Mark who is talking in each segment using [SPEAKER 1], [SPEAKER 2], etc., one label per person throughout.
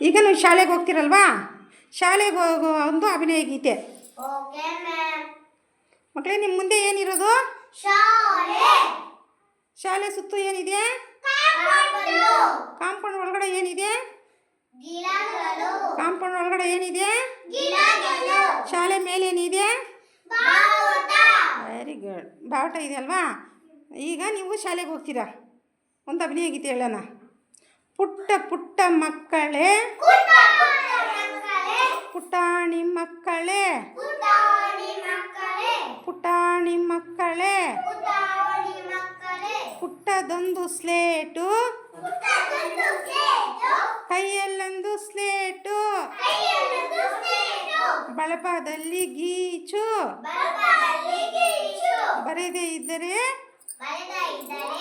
[SPEAKER 1] ಈಗ ನೀವು ಶಾಲೆಗೆ ಹೋಗ್ತೀರಲ್ವಾ? ಶಾಲೆಗೆ ಹೋಗೋ ಒಂದು ಅಭಿನಯ ಗೀತೆ. ಮಕ್ಕಳೇ ನಿಮ್ಮ ಮುಂದೆ ಏನಿರೋದು?
[SPEAKER 2] ಶಾಲೆ.
[SPEAKER 1] ಸುತ್ತು ಏನಿದೆ?
[SPEAKER 2] ಕಾಪಡು.
[SPEAKER 1] ಒಳಗಡೆ ಏನಿದೆ? ಕಾಂಪೌಂಡ್ ಒಳಗಡೆ ಏನಿದೆ? ಶಾಲೆ ಮೇಲೆ ಏನಿದೆ? ವೆರಿ ಗುಡ್ ಬಾವುಟ ಇದೆ ಅಲ್ವಾ? ಈಗ ನೀವು ಶಾಲೆಗೆ ಹೋಗ್ತೀರಾ? ಒಂದು ಅಭಿನಯ ಗೀತೆ ಹೇಳೋಣ. ಪುಟ್ಟ ಪುಟ್ಟ ಮಕ್ಕಳೇ. ಪುಟಾಣಿ ಮಕ್ಕಳೇ.
[SPEAKER 2] ಪುಟಾಣಿ ಮಕ್ಕಳೇ.
[SPEAKER 1] ಪುಟ್ಟದೊಂದು ಸ್ಲೇಟು. ಕೈಯಲ್ಲೊಂದು ಸ್ಲೇಟು. ಬಳಪದಲ್ಲಿ ಗೀಚು.
[SPEAKER 2] ಬರೆದ ಇದ್ದರೆ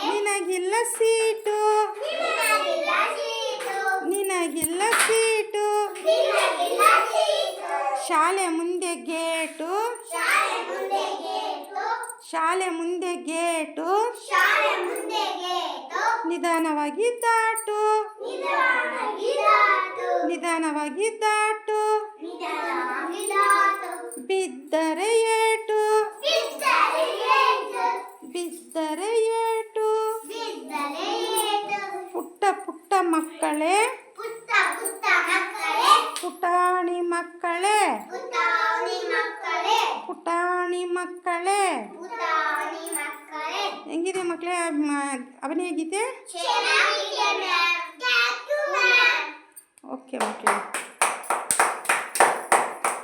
[SPEAKER 1] ನಿನಗಿಲ್ಲ ಸೀಟು
[SPEAKER 2] ನಿನಗಿಲ್ಲ ಸೀಟು
[SPEAKER 1] ನಿನಗಿಲ್ಲ ಸೀಟು
[SPEAKER 2] ನಿನಗಿಲ್ಲ ಸೀಟು
[SPEAKER 1] ಶಾಲೆ ಮುಂದೆ ಗೇಟು.
[SPEAKER 2] ಶಾಲೆ ಮುಂದೆ ಗೇಟು.
[SPEAKER 1] ಶಾಲೆ ಮುಂದೆ ಗೇಟು.
[SPEAKER 2] ಶಾಲೆ ಮುಂದೆ ಗೇಟು.
[SPEAKER 1] ನಿಧಾನವಾಗಿ ದಾಟು.
[SPEAKER 2] ನಿಧಾನವಾಗಿ ದಾಟು.
[SPEAKER 1] ನಿಧಾನವಾಗಿ ದಾಟು.
[SPEAKER 2] ನಿಧಾನವಾಗಿ ದಾಟು.
[SPEAKER 1] ಬಿದ್ದರೆ ಏಟು.
[SPEAKER 2] ಬಿದ್ದರೆ ಏಟು.
[SPEAKER 1] ಬಿದ್ದರೆ ಏಟು.
[SPEAKER 2] ಬಿದ್ದರೆ ಏಟು.
[SPEAKER 1] ಪುಟ್ಟ ಪುಟ್ಟ ಮಕ್ಕಳೇ.
[SPEAKER 2] ಪುಟ್ಟ ಪುಟ್ಟ ಮಕ್ಕಳೇ.
[SPEAKER 1] ಪುಟಾಣಿ ಮಕ್ಕಳೇ
[SPEAKER 2] ಪುಟಾಣಿ ಮಕ್ಕಳೇ
[SPEAKER 1] ಪುಟಾಣಿ ಮಕ್ಕಳೇ
[SPEAKER 2] ಪುಟಾಣಿ ಮಕ್ಕಳೇ
[SPEAKER 1] ಹೆಂಗಿದೆ ಮಕ್ಕಳೇ ಮ- ಅಭಿನಯ ಗೀತೆ
[SPEAKER 2] ಚೆನ್ನಾಗಿದೆ ma'am thank you ma'am
[SPEAKER 1] okay ಮಕ್ಕಳೇ